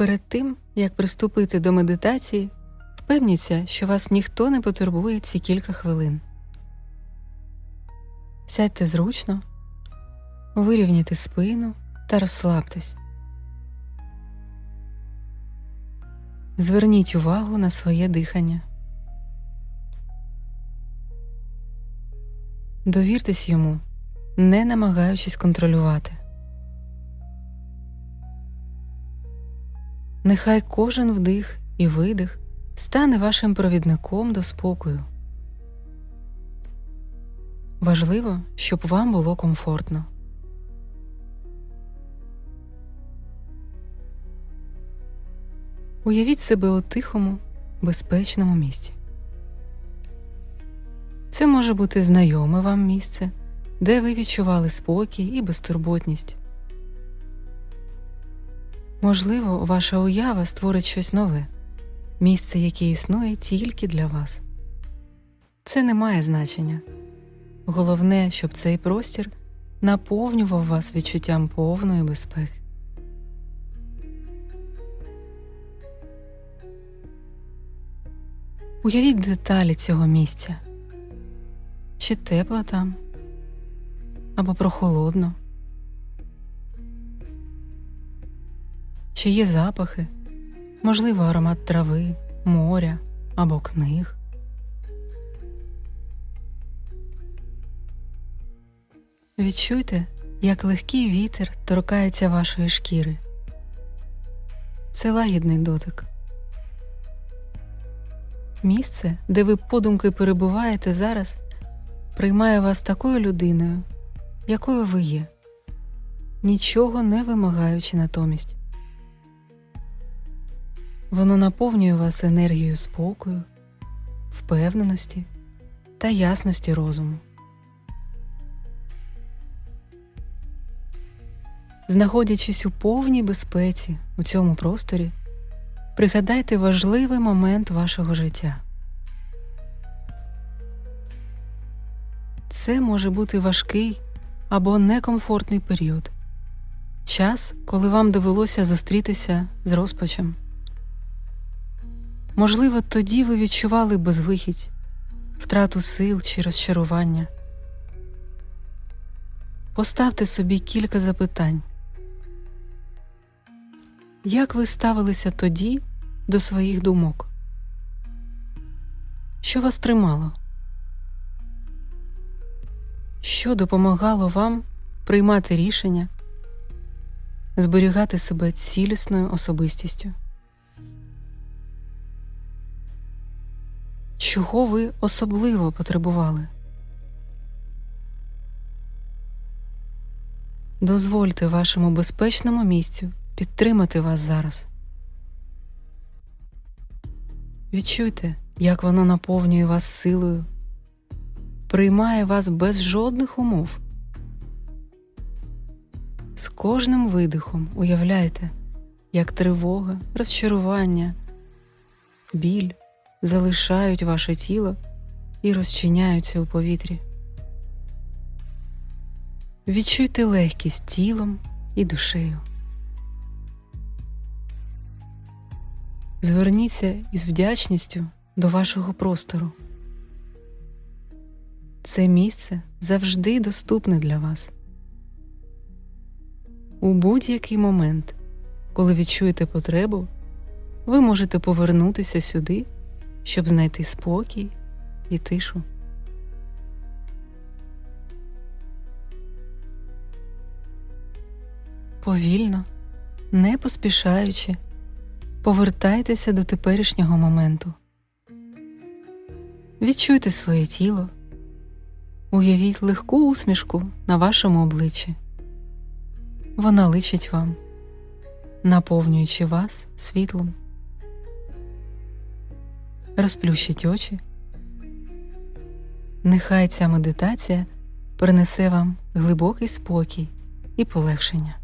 Перед тим, як приступити до медитації, впевніться, що вас ніхто не потурбує ці кілька хвилин. Сядьте зручно, вирівняйте спину та розслабтесь. Зверніть увагу на своє дихання. Довіртесь йому, не намагаючись контролювати. Нехай кожен вдих і видих стане вашим провідником до спокою. Важливо, щоб вам було комфортно. Уявіть себе у тихому, безпечному місці. Це може бути знайоме вам місце, де ви відчували спокій і безтурботність. Можливо, ваша уява створить щось нове, місце, яке існує тільки для вас. Це не має значення. Головне, щоб цей простір наповнював вас відчуттям повної безпеки. Уявіть деталі цього місця. Чи тепло там, або прохолодно, чи є запахи, можливо, аромат трави, моря або книг. Відчуйте, як легкий вітер торкається вашої шкіри. Це лагідний дотик. Місце, де ви подумки перебуваєте зараз, приймає вас такою людиною, якою ви є, нічого не вимагаючи натомість. Воно наповнює вас енергією спокою, впевненості та ясності розуму. Знаходячись у повній безпеці у цьому просторі, пригадайте важливий момент вашого життя. Це може бути важкий або некомфортний період, час, коли вам довелося зустрітися з розпачем. Можливо, тоді ви відчували безвихідь, втрату сил чи розчарування. Поставте собі кілька запитань. Як ви ставилися тоді до своїх думок? Що вас тримало? Що допомагало вам приймати рішення, зберігати себе цілісною особистістю? Чого ви особливо потребували? Дозвольте вашому безпечному місцю підтримати вас зараз. Відчуйте, як воно наповнює вас силою, приймає вас без жодних умов. З кожним видихом уявляйте, як тривога, розчарування, біль залишають ваше тіло і розчиняються у повітрі. Відчуйте легкість тілом і душею. Зверніться із вдячністю до вашого простору. Це місце завжди доступне для вас. У будь-який момент, коли відчуєте потребу, ви можете повернутися сюди, щоб знайти спокій і тишу. Повільно, не поспішаючи, повертайтеся до теперішнього моменту. Відчуйте своє тіло, уявіть легку усмішку на вашому обличчі. Вона личить вам, наповнюючи вас світлом. Розплющіть очі. Нехай ця медитація принесе вам глибокий спокій і полегшення.